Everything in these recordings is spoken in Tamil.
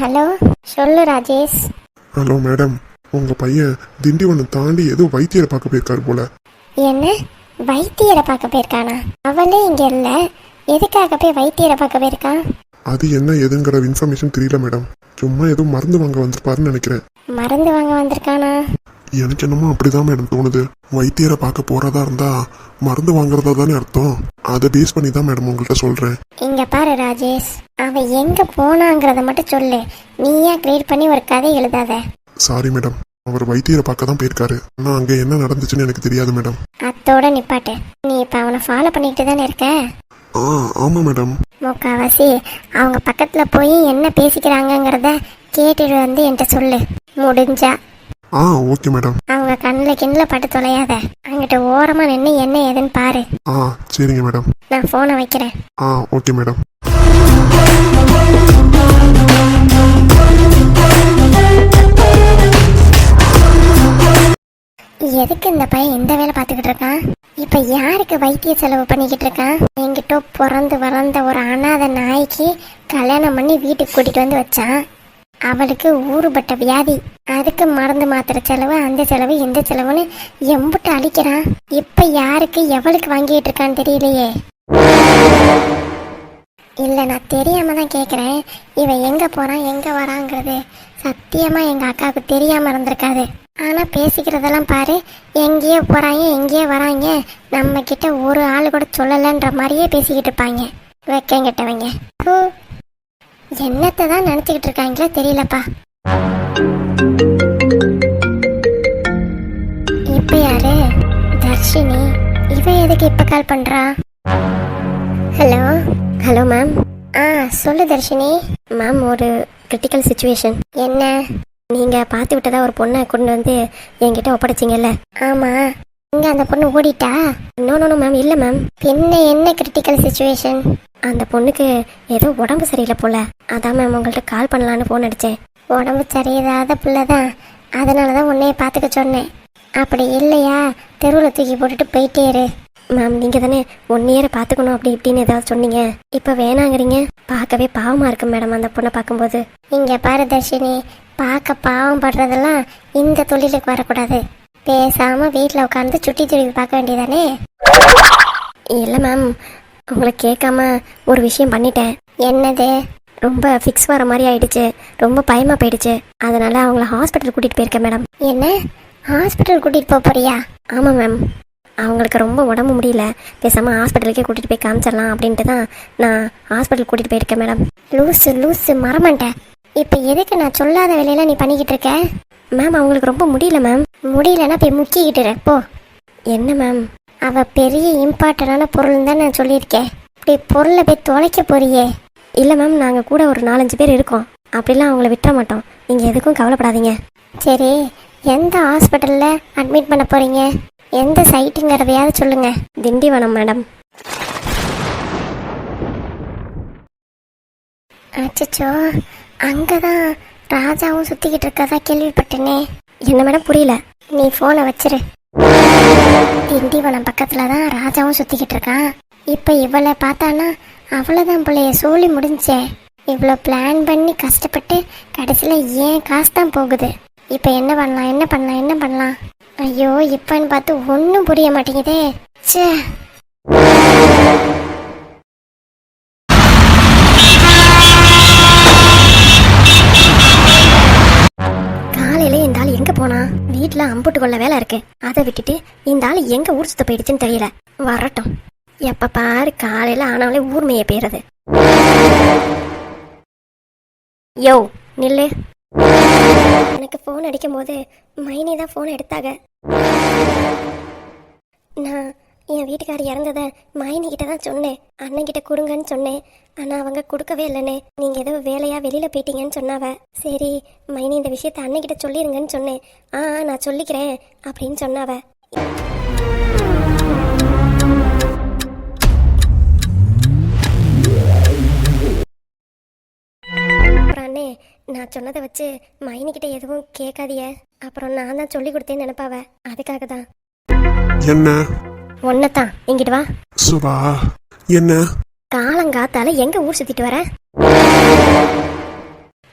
ஹலோ. சொல்லு ராஜேஷ். Hello madam. உங்க பையன் திண்டிவனம் தாண்டி ஏதோ வைத்தியரை பார்க்க போயிருக்காரு போல. என்ன? வைத்தியரை பார்க்க போயிருக்கானா? அவளே இங்க இல்ல. எதுக்காக போய் வைத்தியரை பார்க்க போயிருக்கான் அது என்ன எதுங்கிற இன்ஃபர்மேஷன் தெரியல மேடம் சும்மா ஏதோ மருந்து வாங்க வந்திருப்பாருன்னு நினைக்கிறேன். மருந்து வாங்க வந்திருக்கானா? எனக்கு என்னமோ அப்படிதான் மேடம் தோணுது. வைத்தியரை பார்க்க போறதா இருந்தா மருந்து வாங்குறதா தானே அர்த்தம்? அதை பேஸ் பண்ணி தான் மேடம் உங்கள்கிட்ட சொல்றேன். இங்க பாரு ராஜேஷ். அவன் எங்க போனாங்கிறத மட்டும் சொல்லு. நீயா கிரியேட் பண்ணி ஒரு கதை எழுதாத. சாரி மேடம் அவர் வைத்தியரை பார்க்க தான் போயிருக்காரு. ஆனா அங்க என்ன நடந்துச்சுன்னு எனக்கு தெரியாது மேடம் அத்தோட நிப்பாட்டு. நீ இப்ப அவனை ஃபாலோ பண்ணிட்டு தானே இருக்க? ஆ ஆமா மேடம் முக்காவாசி அவங்க பக்கத்துல போய் என்ன பேசிக்கிறாங்கங்கிறத கேட்டுட்டு வந்து என்கிட்ட சொல்லு. முடிஞ்சா. ஆ ஓகே மேடம் அவங்க கண்ணில் கிண்ணில் பட்டு தொலையாத. அங்கிட்ட ஓரமா நின்று என்ன ஏதுன்னு பாரு. ஆ சரிங்க மேடம் நான் ஃபோனை வைக்கிறேன். ஆ ஓகே மேடம் எதுக்கு இந்த பையன் இந்த வேலை பார்த்துக்கிட்டு இருக்கான்? இப்போ யாருக்கு வைத்திய செலவு பண்ணிக்கிட்டு இருக்கான்? என்கிட்ட பிறந்து வளர்ந்த ஒரு அனாத நாய்க்கு கல்யாணம் பண்ணி வீட்டுக்கு கூட்டிகிட்டு வந்து வச்சான். அவளுக்கு ஊறுபட்ட வியாதி. அதுக்கு மருந்து மாத்திர செலவு அந்த செலவு இந்த செலவுன்னு எம்பிட்டு அழிக்கிறான். இப்போ யாருக்கு எவளுக்கு வாங்கிட்டு இருக்கான்னு தெரியலையே. இல்லை நான் தெரியாம தான் கேட்குறேன் இவன் எங்கே போகிறான் எங்கே வராங்கிறது சத்தியமாக எங்கள் அக்காவுக்கு தெரியாமல் இருந்திருக்காது. ஆனா பேசிக்கிறதெல்லாம் பாரு எங்கேயோ போறாங்க எங்கேயோ வராங்க. நம்ம கிட்ட ஒரு ஆள் கூட சொல்லலைன்ற மாதிரியே பேசிக்கிட்டு இருப்பாங்க. வெக்கங்கிட்டவங்க ஹூ. என்னத்தை தான் நினச்சிக்கிட்டு இருக்காங்களோ தெரியலப்பா. இப்போ யாரு? தர்ஷினி. இவன் எதுக்கு இப்போ கால் பண்றா? ஹலோ ஹலோ மேம் ஆ சொல்லு தர்ஷினி. மேம் ஒரு கிரிட்டிக்கல் சுச்சுவேஷன் என்ன? நீங்க பார்த்து விட்டதா ஒரு பொண்ணை கொண்டு வந்து என்கிட்ட ஒப்படைச்சிங்கல்ல? ஆமா. இங்க அந்த பொண்ணு ஓடிட்டா? நோ நோ மேம் இல்ல மேம் என்ன என்ன கிரிட்டிக்கல் சுச்சுவேஷன் அந்த பொண்ணுக்கு ஏதோ உடம்பு சரியில்லை போல. அதான் மேம் உங்கள்ட்ட கால் பண்ணலான்னு ஃபோன் அடிச்சேன். உடம்பு சரியில்லாத பிள்ளை தான் அதனால தான் உன்னைய பார்த்துக்க சொன்னேன். அப்படி இல்லையா? தெருவில் தூக்கி போட்டுட்டு போயிட்டே இரு. மேம் நீங்க தானே ஒன் இயர் பார்த்துக்கணும் அப்படி இப்படின்னு ஏதாவது சொன்னீங்க. இப்போ வேணாங்கிறீங்க. பார்க்கவே பாவமா இருக்கு மேடம் அந்த பொண்ணை பார்க்கும்போது. இங்க பாரதர்ஷினி பார்க்க பாவம் படுறதெல்லாம் இந்த தொழிலுக்கு வரக்கூடாது. பேசாமல் வீட்டில் உட்காந்து சுட்டி திரும்பி பார்க்க வேண்டியதானே? இல்லை மேம் உங்களை கேட்காம ஒரு விஷயம் பண்ணிட்டேன். என்னது? ரொம்ப ஃபிக்ஸ் வர மாதிரி ஆயிடுச்சு. ரொம்ப பயமாக போயிடுச்சு. அதனால அவங்கள ஹாஸ்பிட்டல் கூட்டிகிட்டு போயிருக்கேன் மேடம் என்ன? ஹாஸ்பிட்டல் கூட்டிகிட்டு போக போறியா? ஆமாம் மேம் அவங்களுக்கு ரொம்ப உடம்பு முடியல. பேசாமல் ஹாஸ்பிட்டலுக்கே கூட்டிகிட்டு போய் காமிச்சிடலாம் அப்படின்ட்டு தான் நான் ஹாஸ்பிட்டல் கூட்டிகிட்டு போயிருக்கேன் மேடம் லூஸு லூஸு மறமாட்டேன் இப்போ எதுக்கு நான் சொல்லாத வேலையெல்லாம் நீ பண்ணிக்கிட்டு இருக்க? மேம் அவங்களுக்கு ரொம்ப முடியல மேம் முடியலன்னா போய் முக்கிக்கிட்டு போ. என்ன மேம் அவள் பெரிய இம்பார்ட்டண்டான பொருள் தான் நான் சொல்லியிருக்கேன் இப்படி பொருளை போய் தொலைக்க போறியே. இல்லை மேம் நாங்கள் கூட ஒரு நாலஞ்சு பேர் இருக்கோம். அப்படிலாம் அவங்கள விட்டுற மாட்டோம். நீங்கள் எதுக்கும் கவலைப்படாதீங்க. சரி எந்த ஹாஸ்பிட்டலில் அட்மிட் பண்ண போறீங்க? எந்த சைட்டுங்கிறதையாவது சொல்லுங்க. திண்டிவனம் மேடம் அங்கே தான் ராஜாவும் சுற்றிக்கிட்டு இருக்கதா கேள்விப்பட்டேனே. என்ன மேடம் புரியல? நீ ஃபோனை வச்சிரு. திண்டிவனம் பக்கத்தில் தான் ராஜாவும் சுற்றிக்கிட்டு இருக்கான். இப்போ இவளை பார்த்தானா அவ்வளோதான் பிள்ளைய சோழி முடிஞ்சே. இவ்வளோ பிளான் பண்ணி கஷ்டப்பட்டு கடைசியில் ஏன் காசு தான் போகுது? இப்போ என்ன பண்ணலாம் என்ன பண்ணலாம் என்ன பண்ணலாம்? ஐயோ இப்பன்னு பார்த்து ஒன்றும் புரிய மாட்டேங்குதே. ச்சே. எங்க போனா? வீட்டுல அம்புட்டு கொள்ள வேலை இருக்கு. அதை விட்டுட்டு இந்த ஆள் எங்க ஊர் சுத்த போயிடுச்சுன்னு தெரியல. வரட்டும். எப்ப பாரு காலையில ஆனாலே ஊர்மையை போயிடுறது. யோ நில்லு. எனக்கு ஃபோன் அடிக்கும் போது மைனி தான் ஃபோன் எடுத்தாங்க. நான் என் வீட்டுக்கார் இறந்ததை மைனி கிட்ட தான் சொன்னேன். அண்ணன் கிட்ட கொடுங்கன்னு சொன்னேன். ஆனா அவங்க கொடுக்கவே இல்லைன்னு நீங்க ஏதோ வேலையா வெளியில போயிட்டீங்கன்னு சொன்னாவ. சரி மைனி இந்த விஷயத்த அண்ணன் கிட்ட சொல்லிருங்கன்னு சொன்னேன். ஆ நான் சொல்லிக்கிறேன் அப்படின்னு சொன்னாவ. நான் சொன்னதை வச்சு மைனிக்கிட்ட எதுவும் கேட்காதிய. அப்புறம் நான் தான் சொல்லி கொடுத்தேன்னு நினைப்பாவ. அதுக்காக தான். என்ன? ஒன்னதான் இங்கிட்டு வா? சுபா என்ன? காலங்காத்தால எங்க ஊர் சுத்திட்டு வர?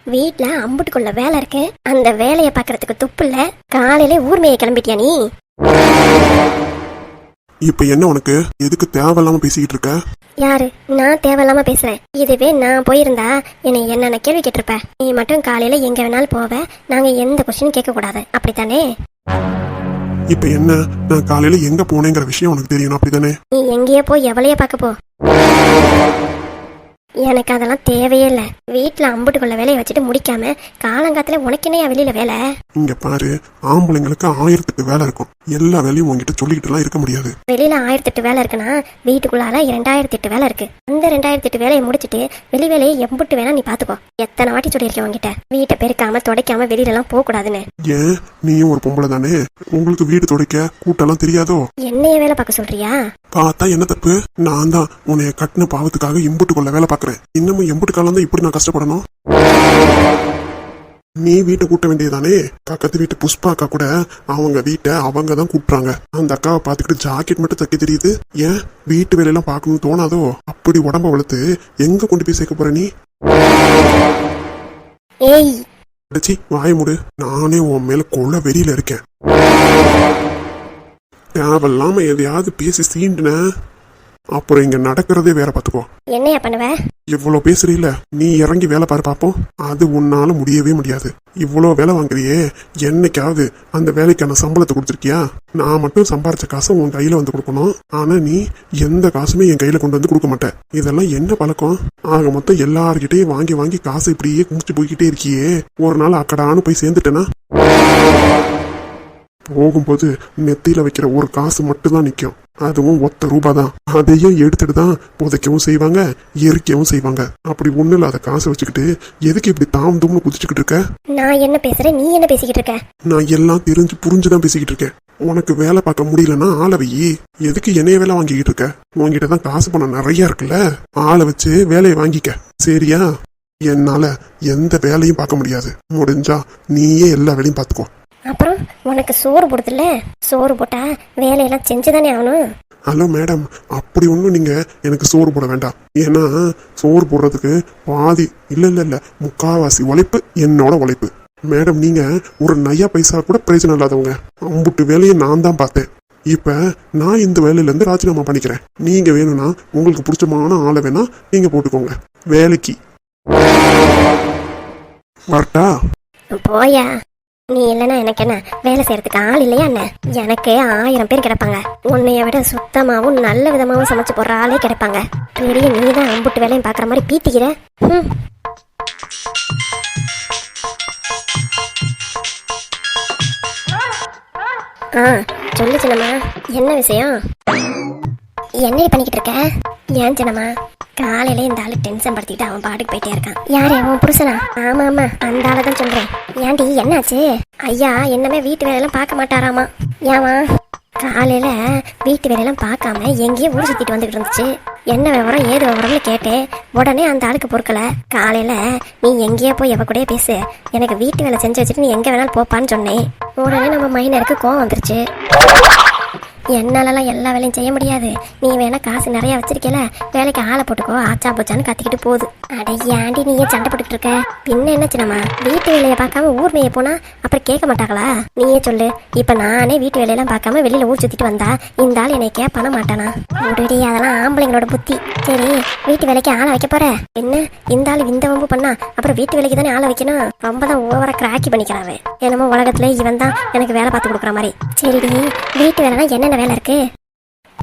வீட்ல அம்புட்டுக்குள்ள வேலை இருக்கு. அந்த வேலையை பார்க்கறதுக்கு துப்பு இல்ல. காலையில ஊர் மேய கிளம்பிட்டியா நீ? இப்ப என்ன உனக்கு? எதுக்கு தேவையில்லாம பேசிக்கிட்டு இருக்க? யாரு? நான் தேவையில்லாம பேசுறேன். இதுவே நான் போயிருந்தா என்னை என்னென்ன கேள்வி கேட்டிருப்ப? நீ மட்டும் காலையில எங்க வேணாலும் போவ. நாங்க எந்த கொஸ்டினும் கேட்க கூடாது அப்படித்தானே? இப்ப என்ன? நான் காலையில எங்க போனேங்கிற விஷயம் உனக்கு தெரியணும் அப்படிதானே நீ எங்கேயே போய் எவளைய பார்க்க போ. எனக்கு அதெல்லாம் தேவையே இல்லை. வீட்டில் அம்புட்டுக்குள்ள வேலையை வச்சுட்டு முடிக்காம காலங்காத்துல உனக்கு என்னையா வெளியில வேலை? இங்க பாரு ஆம்பளைங்களுக்கு ஆயிரத்துக்கு வேலை இருக்கும். எல்லா வேலையும் உன்கிட்ட சொல்லிக்கிட்டு எல்லாம் இருக்க முடியாது. வெளியில ஆயிரத்தி எட்டு வேலை இருக்குன்னா வீட்டுக்குள்ளார ரெண்டாயிரத்தி எட்டு வேலை இருக்கு. அந்த ரெண்டாயிரத்தி எட்டு வேலையை முடிச்சிட்டு வெளி வேலையை எம்புட்டு வேணா நீ பாத்துக்கோ. எத்தனை வாட்டி சொல்லியிருக்கேன் உன்கிட்ட? வீட்டை பெருக்காம துடைக்காம வெளியில எல்லாம் போக கூடாதுன்னு. ஏன்? நீயும் ஒரு பொம்பளை தானே? உங்களுக்கு வீடு துடைக்க கூட்டெல்லாம் தெரியாதோ? என்னைய வேலை பார்க்க சொல்றியா? பார்த்தா என்ன தப்பு? நான் தான் உன்னைய கட்டின பாவத்துக்காக இம்புட்டு கொள்ள வேலை பார்க்கறேன் இன்னமும் எம்புட்டு காலம் தான் இப்படி நான் கஷ்டப்படணும். நீ வீட்டை கூட்ட வேண்டியதானே பக்கத்து வீட்டு புஷ்பா அக்கா கூட அவங்க வீட்டை அவங்க தான் கூட்டுறாங்க. அந்த அக்காவை பார்த்துக்கிட்டு ஜாக்கெட் மட்டும் தைக்க தெரியுது. ஏன்? வீட்டு வேலையெல்லாம் பார்க்கணும்னு தோணாதோ? அப்படி உடம்ப வளர்த்து எங்க கொண்டு போய் சேர்க்க போற நீ? ஏய். அடிச்சி வாய முடு. நானே உன் மேல கொள்ள வெறியில இருக்கேன். தேவையில்லாம எதையாவது பேசி சீண்டுன அப்புறம் இங்க நடக்கிறதே வேற பாத்துக்கோ என்னையா பண்ணுவ? இவ்வளோ பேசுறீல நீ இறங்கி வேலை பாரு பாப்போம். அது உன்னால முடியவே முடியாது. இவ்வளோ வேலை வாங்குறியே என்னைக்காவது அந்த வேலைக்கான சம்பளத்தை கொடுத்துருக்கியா? நான் மட்டும் சம்பாரிச்ச காசை உன் கையில வந்து கொடுக்கணும். ஆனா நீ எந்த காசுமே என் கையில கொண்டு வந்து கொடுக்க மாட்டேன் இதெல்லாம் என்ன பழக்கம்? ஆக மொத்தம் எல்லார்கிட்டயும் வாங்கி வாங்கி காசை இப்படியே குமிச்சு போய்கிட்டே இருக்கியே. ஒரு நாள் அக்கடான்னு போய் சேர்ந்துட்டேனா? போகும்போது நெத்தியில வைக்கிற ஒரு காசு மட்டும்தான் நிக்கும். அதுவும் ஒத்த ரூபா தான் அதையும் எடுத்துட்டு தான் புதைக்கவும் செய்வாங்க எரிக்கவும் செய்வாங்க. அப்படி ஒண்ணு இல்லாத காசை வச்சுக்கிட்டு எதுக்கு இப்படி தாம் தூம்னு குதிச்சுக்கிட்டு இருக்க? நான் என்ன பேசுறேன்? நீ என்ன பேசிக்கிட்டு இருக்க? நான் எல்லாம் தெரிஞ்சு புரிஞ்சுதான் பேசிக்கிட்டு இருக்கேன். உனக்கு வேலை பார்க்க முடியலன்னா ஆளை வை. எதுக்கு என்னைய வேலை வாங்கிக்கிட்டு இருக்க? உன்கிட்ட தான் காசு பணம் நிறைய இருக்குல்ல. ஆளை வச்சு வேலையை வாங்கிக்க. சரியா? என்னால எந்த வேலையும் பார்க்க முடியாது. முடிஞ்சா நீயே எல்லா வேலையும் பார்த்துக்கோ. அப்புறம் உனக்கு சோறு போடுதுல்ல சோறு போட்டா வேலையெல்லாம் செஞ்சுதானே ஆகணும். ஹலோ மேடம் அப்படி ஒன்றும் நீங்க எனக்கு சோறு போட வேண்டாம். ஏன்னா சோறு போடுறதுக்கு பாதி இல்ல இல்ல இல்ல முக்காவாசி உழைப்பு என்னோட உழைப்பு. மேடம் நீங்க ஒரு நையா பைசா கூட பிரயோஜனம் இல்லாதவங்க. அம்புட்டு வேலையை நான் தான் பார்த்தேன். இப்ப நான் இந்த வேலையில இருந்து ராஜினாமா பண்ணிக்கிறேன். நீங்க வேணும்னா உங்களுக்கு பிடிச்சமான ஆளை வேணா நீங்க போட்டுக்கோங்க. வேலைக்கு. வரட்டா போயா? நீ இல்லைன்னா எனக்கு என்ன? வேலை செய்யறதுக்கு ஆள் இல்லையா என்ன? எனக்கு ஆயிரம் பேர் கிடைப்பாங்க. உன்னைய விட சுத்தமாகவும் நல்ல விதமாகவும் சமைச்சு போடுற ஆளே கிடைப்பாங்க. பெரிய நீ தான் அம்புட்டு வேலையும் பார்க்குற மாதிரி பீத்திக்கிற. ம் ஆ சொல்லு சின்னம்மா. என்ன விஷயம்? என்ன பண்ணிக்கிட்டு இருக்க? ஏன் சின்னம்மா? காலையில இந்த ஆளு டென்ஷன் படுத்திட்டு அவன் பாட்டுக்கு போயிட்டே இருக்கான். யாரு அவன் புருஷனா? ஆமா ஆமா. அந்த ஆளை தான் சொல்றேன். ஏன்டி என்னாச்சு? ஐயா என்னமே வீட்டு வேலையெல்லாம் பார்க்க மாட்டாராமா. ஏமா காலையில வீட்டு வேலையெல்லாம் பார்க்காம எங்கேயோ ஊர் சுத்திட்டு வந்துட்டு இருந்துச்சு. என்ன விவரம் ஏது விவரம்னு கேட்டேன். உடனே அந்த ஆளுக்கு பொறுக்கல. காலையில நீ எங்கேயோ போய் எவ கூடயே பேசு. எனக்கு வீட்டு வேலை செஞ்சு வச்சுட்டு நீ எங்க வேணாலும் போப்பான்னு சொன்னேன். உடனே நம்ம மைனருக்கு கோவம் வந்துருச்சு. என்னாலலாம் எல்லா வேலையும் செய்ய முடியாது. நீ வேணா காசு நிறைய வச்சிருக்கல வேலைக்கு ஆளை போட்டுக்கோ ஆச்சா போச்சான்னு கத்திக்கிட்டு போகுது. அட ஏன்டி நீயே சண்டை போட்டுட்டு இருக்க? பின்ன என்ன சின்னம்மா? வீட்டு வேலையை பார்க்காம ஊர் மேய போனா அப்புறம் கேட்க மாட்டாங்களா? நீயே சொல்லு. இப்ப நானே வீட்டு வேலையெல்லாம் பார்க்காம வெளியில ஊர் சுத்திட்டு வந்தா இந்த ஆள் என்னை கேட்பான மாட்டானா? முடிடி அதெல்லாம் ஆம்பளைங்களோட புத்தி. சரி வீட்டு வேலைக்கு ஆளை வைக்க போற? என்ன? இந்த ஆள் இந்த வம்பு பண்ணா அப்புறம் வீட்டு வேலைக்கு தானே ஆளை வைக்கணும்? ரொம்ப தான் ஓவரா கிராக்கி பண்ணிக்கிறாரு என்னமோ உலகத்துல இவன் தான் எனக்கு வேலை பார்த்து கொடுக்குற மாதிரி. சரிடி வீட்டு வேலைனா என்னென்ன வேலை இருக்கு.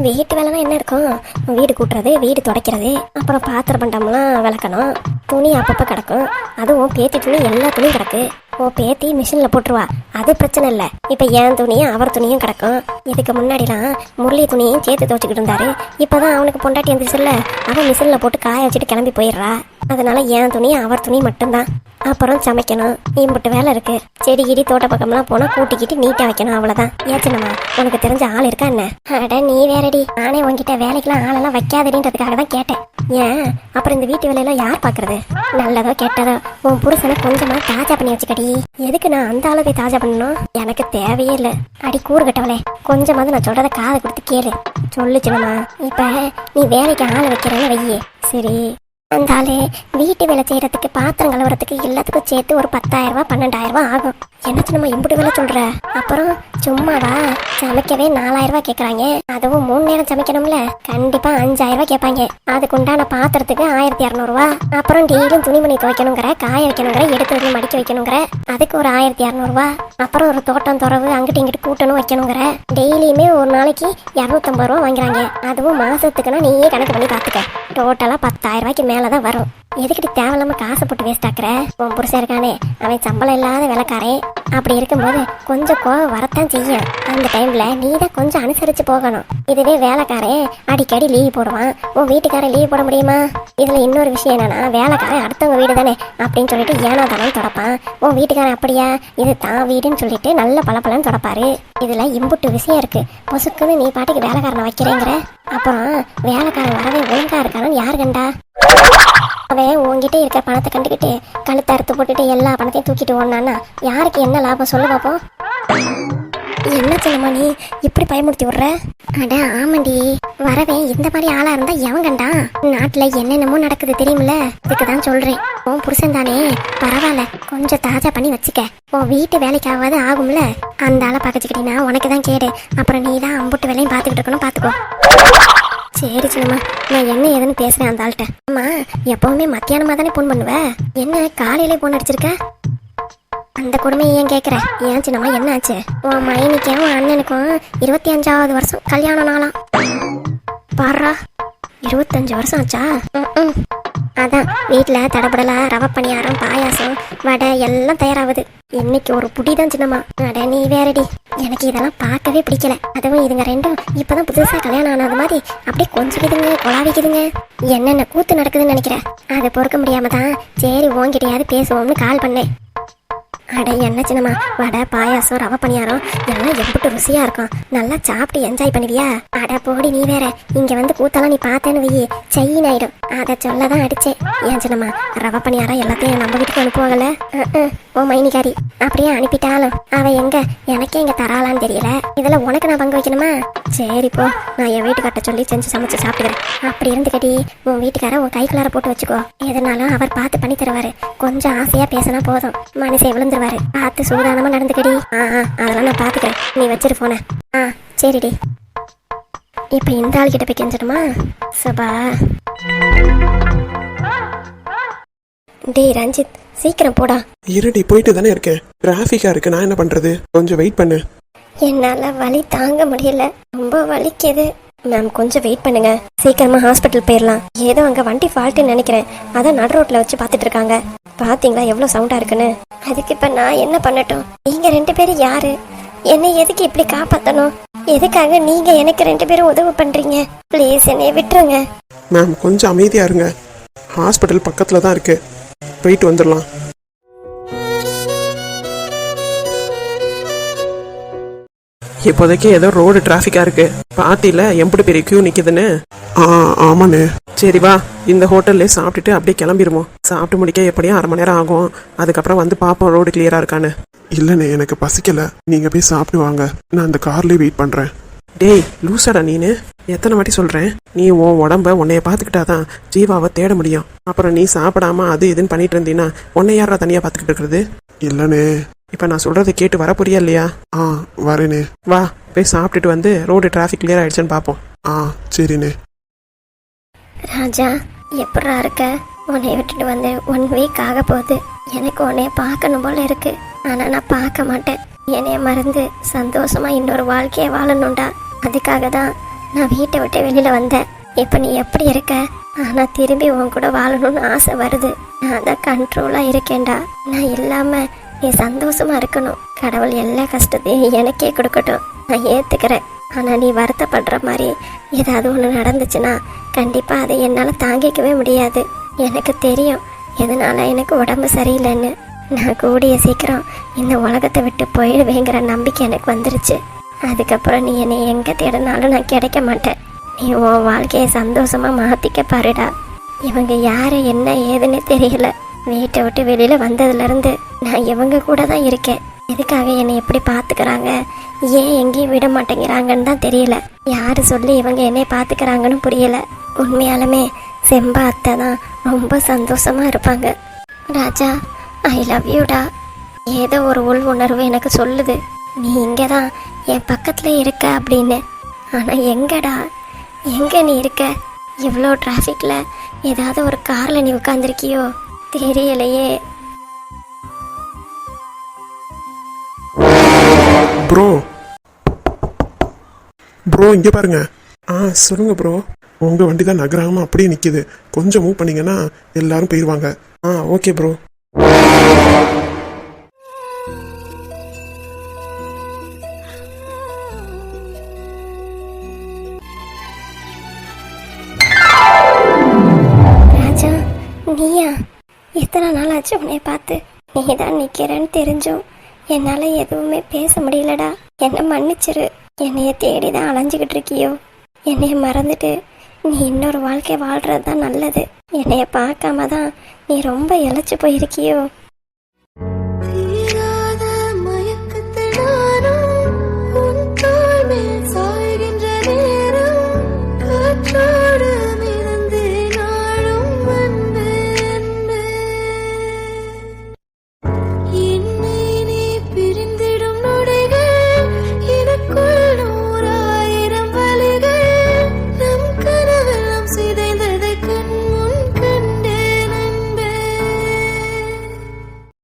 வீட்டு வேலைனா என்ன இருக்கும்? வீடு கூட்டுறது வீடு துடைக்கிறது அப்புறம் பாத்திரம் பண்டம்லாம் விளக்கணும். துணி அப்பப்போ கிடக்கும். அதுவும் பேத்தி துணி எல்லா துணியும் கிடக்கு. ஓ பேத்தி மிஷினில் போட்டுருவா. அது பிரச்சனை இல்லை. இப்போ என் துணியும் அவர் துணியும் கிடக்கும். இதுக்கு முன்னாடிலாம் முரளி துணியும் சேர்த்து துவச்சிக்கிட்டு இருந்தாரு. இப்போதான் அவனுக்கு பொண்டாட்டி வந்துச்சுல்ல அவன் மிஷினில் போட்டு காய வச்சுட்டு கிளம்பி போயிடுறா. அதனால என் துணி அவர் துணி மட்டும்தான். அப்புறம் சமைக்கணும். இம்புட்டு வேலை இருக்கு. செடி கிடி தோட்ட பக்கம்லாம் போனா கூட்டிக்கிட்டு நீட்டா வைக்கணும் அவ்வளவுதான். ஏச்சனம்மா உனக்கு தெரிஞ்ச ஆள் இருக்கா என்ன? அட நீ வேறடி. நானே உன்கிட்ட வேலைக்கெல்லாம் ஆளெல்லாம் வைக்காதடின்றதுக்காக தான் கேட்டேன். ஏன்? அப்புறம் இந்த வீட்டு வேலையெல்லாம் யார் பாக்குறது? நல்லதோ கெட்டதோ உன் புருஷனை கொஞ்சமா தாஜா பண்ணி வச்சுக்கடி. எதுக்கு நான் அந்த அளவுக்கு தாஜா பண்ணணும்? எனக்கு தேவையே இல்லை. அடி கூறு கட்டவளே கொஞ்சமாவது நான் சொல்றத காதை கொடுத்து கேளு. சொல்லு இப்ப நீ வேலைக்கு ஆள் வைக்கிறேன்னு வையே. சரி. அந்த ஆளு வீட்டு வேலை செய்யறதுக்கு பாத்திரம் கழுவுறதுக்கு எல்லாத்துக்கும் சேர்த்து ஒரு பத்தாயிரம் பன்னெண்டாயிரரூபா பன்னெண்டாயிரம் ஆகும். என்ன நம்ம இம்புட்டு வேலை சொல்ற? அப்புறம் சும்மாவா சமைக்கவே நாலாயிரம் ரூபாய் கேக்குறாங்க. அதுவும் மூணு நேரம் சமைக்கணும்ல. கண்டிப்பா அஞ்சாயிரம் ரூபாய் கேட்பாங்க. அதுக்கு உண்டான பாத்திரத்துக்கு ஆயிரத்தி இரநூறுவா அப்புறம் டெய்லியும் துணிமணி துவைக்கணுங்கிற காய வைக்கணுங்கிற எடுத்து வந்து மடிக்க வைக்கணுங்கிற. அதுக்கு ஒரு ஆயிரத்தி இரநூறுவா அப்புறம் ஒரு தோட்டம் துறவு அங்கிட்டு இங்கிட்டு கூட்டணும் வைக்கணுங்கிற. டெய்லியுமே ஒரு நாளைக்கு இரநூத்தம்பது ரூபா வாங்குறாங்க. அதுவும் மாசத்துக்குன்னா நீயே கணக்கு பண்ணி பார்த்துக்க டோட்டலா பத்தாயிரம் ரூபாய்க்கு மேலே தான் வரும். எதுக்கிட்டு தேவையில்லாம காசை போட்டு வேஸ்ட் ஆக்குற? உன் புருஷன் இருக்கானே அவன் சம்பளம் இல்லாத வேலைக்காரன் அப்படி இருக்கும்போது கொஞ்சம் கோவம் வரத்தான் செய்யும். அந்த டைம்ல நீ தான் கொஞ்சம் அனுசரிச்சு போகணும். இதுவே வேலைக்காரன் அடிக்கடி லீவ் போடுவான். உன் வீட்டுக்காரன் லீவ் போட முடியுமா? இதுல இன்னொரு விஷயம் என்னன்னா வேலைக்காரன் அடுத்தவங்க வீடு தானே அப்படின்னு சொல்லிட்டு ஏனோ தானே தொடப்பான். உன் வீட்டுக்காரன் அப்படியா? இது தான் வீடுன்னு சொல்லிட்டு நல்ல பளபளன்னு தொடப்பாரு. இதுல இம்புட்டு விஷயம் இருக்கு. பொசுக்குன்னு நீ பாட்டுக்கு வேலைக்காரனை வைக்கிறேங்கிற. அப்புறம் வேலைக்காரன் வரவே ஒழுங்கா இருக்கானு யார் கண்டா? அவன் உன்கிட்ட இருக்க பணத்தை கண்டுக்கிட்டு கழுத்தை அறுத்து போட்டுட்டு எல்லா பணத்தையும் தூக்கிட்டு ஓடனான்னா யாருக்கு என்ன லாபம்? சொல்லு பாப்போம். என்ன சொல்லுமா நீ? இப்படி பயமுறுத்தி விடுற? அட ஆமாண்டி. வரவே இந்த மாதிரி ஆளா இருந்தா எவன் கண்டா? நாட்டுல என்னென்னமோ நடக்குது தெரியுமில்ல? இதுக்குதான் சொல்றேன். உன் புருஷன் தானே. பரவாயில்ல. கொஞ்சம் தாஜா பண்ணி வச்சுக்க. உன் வீட்டு வேலைக்காவது ஆகும்ல? அந்த ஆளை பார்க்கச்சுக்கிட்டீங்கன்னா உனக்கு தான் கேடு. அப்புறம் நீ தான் அம்புட்டு வேலையும் பார்த்துக்கிட்டு இருக்கணும் பார்த்துக்கோ. சரி சின்னம்மா. நான் என்ன ஏதுன்னு பேசுறேன் அந்த ஆள்கிட்ட. அம்மா எப்பவுமே மத்தியானமா தானே ஃபோன் பண்ணுவ? என்ன காலையிலே போன் அடிச்சிருக்க? அந்த கொடுமையை ஏன் கேட்குற? ஏன் சின்னம்மா என்ன ஆச்சு உன் மைனிக்கும் உன் அண்ணனுக்கும் இருபத்தி அஞ்சாவது வருஷம் கல்யாண நாளாம். பாடுறா இருபத்தஞ்சு வருஷம் ஆச்சா? ம் அதான் வீட்டில் தடபடலா ரவை பணியாரம் பாயாசம் வடை எல்லாம் தயாராகுது. இன்னைக்கு ஒரு புடி தான் சின்னம்மா. அட நீ வேறடி. எனக்கு இதெல்லாம் பார்க்கவே பிடிக்கல. அதுவும் இதுங்க ரெண்டும் இப்பதான் புதுசாக கல்யாணம் ஆனது மாதிரி அப்படியே கொஞ்சிக்குதுங்க கொலாவிக்குதுங்க என்னென்ன கூத்து நடக்குதுன்னு நினைக்கிறேன் அதை பொறுக்க முடியாம தான் சரி உன்கிட்டயாவது பேசுவோம்னு கால் பண்ணேன். அட என்ன சின்னம்மா? வடை பாயாசம் ரவை பணியாரம் எல்லாம் எம்பிட்டு ருசியா இருக்கும். நல்லா சாப்பிட்டு என்ஜாய் பண்ணுவியா? அட போடி நீ வேற. இங்க வந்து கூத்தெல்லாம் நீ பார்த்தேன்னு வையி. செயின் ஆயிடும். அதை சொல்ல தான் அடிச்சேன். ஏன் சின்னம்மா? ரவை பணியாரம் எல்லாத்தையும் நம்ம வீட்டுக்கு அனுப்புவாங்கல்ல? ஓ மைனிகாரி. அப்படியே அனுப்பிட்டாலும் அவ எங்க? எனக்கே இங்க தராளான்னு தெரியல. இதுல உனக்கு நான் சரி போ. நான் என் வீட்டுக்கார்ட்ட சொல்லி செஞ்சு சமைச்சு சாப்பிடுறேன் அப்படி இருந்துக்கடி உன் வீட்டுக்கார உன் கைக்குள்ளார போட்டு வச்சுக்கோ. எதனாலும் அவர் பார்த்து பண்ணி தருவாரு. கொஞ்சம் ஆசையா பேசினா போதும். மனசை விழுந்துருவாரு. பார்த்து சூதானமா நடந்துக்கடி. ஆ ஆ அதெல்லாம் நான் பாத்துக்கிறேன் நீ வச்சிரு போன ஆ சரிடி. இப்ப இந்த ஆள் கிட்ட போய் கெஞ்சிடுமா? சபா. டேய் ரஞ்சித் சீக்கிரம் போடா. இருடி போயிட்டு தானே இருக்கேன். டிராஃபிக்கா இருக்கு. நான் என்ன பண்றது? கொஞ்சம் வெயிட் பண்ணு. என்னால வலி தாங்க முடியல. ரொம்ப வலிக்குது. மேம் கொஞ்சம் வெயிட் பண்ணுங்க. சீக்கிரமா ஹாஸ்பிட்டல் போயிடலாம் ஏதோ அங்க வண்டி ஃபால்ட்டுன்னு நினைக்கிறேன். அதான் நடு ரோட்ல வச்சு பார்த்துட்டு இருக்காங்க. பாத்தீங்களா எவ்வளவு சவுண்டா இருக்குன்னு? அதுக்கு இப்ப நான் என்ன பண்ணட்டும்? நீங்க ரெண்டு பேரும் யாரு? என்னை எதுக்கு இப்படி காப்பாத்தணும்? எதுக்காக நீங்க எனக்கு ரெண்டு பேரும் உதவி பண்றீங்க? ப்ளீஸ் என்னைய விட்டுருங்க. மேம் கொஞ்சம் அமைதியா இருங்க. ஹாஸ்பிட்டல் பக்கத்துல தான் இருக்கு. போயிட்டு வந்துடலாம் இப்போதைக்கு ஏதோ ரோடு டிராஃபிக்கா இருக்கு. பாத்தில எம்புட்டு பெரிய கியூ நிக்குதுன்னு. ஆ ஆமாண்ணே. சரி வா இந்த ஹோட்டல்லே சாப்பிட்டுட்டு அப்படியே கிளம்பிடுவோம் சாப்பிட்டு முடிக்க எப்படியும் அரை மணி நேரம் ஆகும். அதுக்கப்புறம் வந்து பார்ப்போம் ரோடு கிளியரா இருக்கான்னு. இல்லைண்ணே எனக்கு பசிக்கல. நீங்க போய் சாப்பிட்டு வாங்க. நான் அந்த கார்லயே வெயிட் பண்றேன். டேய் லூசாடா நீனு. எத்தனை வாட்டி சொல்றேன்? நீ உன் உடம்ப உன்னைய பார்த்துக்கிட்டாதான் ஜீவாவை தேட முடியும். அப்புறம் நீ சாப்பிடாம அது இதுன்னு பண்ணிட்டு இருந்தீன்னா உன்னை யாரா தனியா பார்த்துக்கிட்டு இருக்கிறது? இல்லைண்ணே இப்ப நான் சொல்றதை கேட்டு வர புரியா இல்லையா? ஆ வரேனே. வா போய் சாப்பிட்டுட்டு வந்து ரோடு டிராஃபிக் கிளியர் ஆயிடுச்சுன்னு பார்ப்போம் ஆ சரிண்ணே ராஜா எப்படா இருக்க? உன்னை விட்டுட்டு வந்து ஒன் வீக் ஆக போகுது. எனக்கு உன்னைய பார்க்கணும் போல இருக்கு. ஆனா நான் பார்க்க மாட்டேன். என்னைய மறந்து சந்தோஷமா இன்னொரு வாழ்க்கையை வாழணும்டா. அதுக்காக தான் நான் வீட்டை விட்டு வெளியில வந்தேன். இப்ப நீ எப்படி இருக்க? ஆனா திரும்பி உன் கூட வாழணும்னு ஆசை வருது. நான் தான் கண்ட்ரோலா இருக்கேன்டா. நான் இல்லாம நீ சந்தோஷமா இருக்கணும். கடவுள் எல்லா கஷ்டத்தையும் எனக்கே கொடுக்கட்டும். நான் ஏத்துக்கிறேன். ஆனா நீ வருத்தப்படுற மாதிரி ஏதாவது ஒன்று நடந்துச்சுன்னா கண்டிப்பா அதை என்னால் தாங்கிக்கவே முடியாது. எனக்கு தெரியும். எதனால எனக்கு உடம்பு சரியில்லைன்னு. நான் கூடிய சீக்கிரம் இந்த உலகத்தை விட்டு போயிடுவேங்கிற நம்பிக்கை எனக்கு வந்துருச்சு. அதுக்கப்புறம் நீ என்னை எங்கே தேடினாலும் நான் கிடைக்க மாட்டேன். நீ உன் வாழ்க்கையை சந்தோஷமா மாத்திக்க பாருடா. இவங்க யாரு என்ன ஏதுன்னு தெரியல. வீட்டை விட்டு வெளியில் வந்ததுலேருந்து நான் இவங்க கூட தான் இருக்கேன். எதுக்காக என்னை எப்படி பார்த்துக்கிறாங்க ஏன் எங்கேயும் விட மாட்டேங்கிறாங்கன்னு தான் தெரியல. யார் சொல்லி இவங்க என்னை பார்த்துக்கிறாங்கன்னு புரியல. உண்மையாலுமே செம்பா அத்தை தான் ரொம்ப சந்தோஷமாக இருப்பாங்க. ராஜா ஐ லவ் யூடா ஏதோ ஒரு உள் உணர்வு எனக்கு சொல்லுது. நீ இங்கே தான் என் பக்கத்தில் இருக்க அப்படின்னு. ஆனால் எங்கடா? எங்கே நீ இருக்க? இவ்வளோ டிராஃபிக்கில் ஏதாவது ஒரு காரில் நீ உட்காந்துருக்கியோ தெரியலையே. ப்ரோ. ப்ரோ இங்கே பாருங்க. ஆ சொல்லுங்க ப்ரோ. உங்க வண்டி தான் நகராம அப்படியே நிக்குது. கொஞ்சம் மூவ் பண்ணீங்கன்னா எல்லாரும் போயிடுவாங்க ஆ ஓகே ப்ரோ. எத்தனை உன்னை பார்த்து? நீ தான் நிக்கிறேன்னு தெரிஞ்சும். என்னால எதுவுமே பேச முடியலடா. என்ன மன்னிச்சிரு. என்னைய தேடி தான் அலைஞ்சிக்கிட்டு இருக்கியோ. என்னைய மறந்துட்டு நீ இன்னொரு வாழ்க்கை வாழ்றது தான் நல்லது. என்னைய பார்க்காம தான் நீ ரொம்ப இழைச்சி போயிருக்கியோ.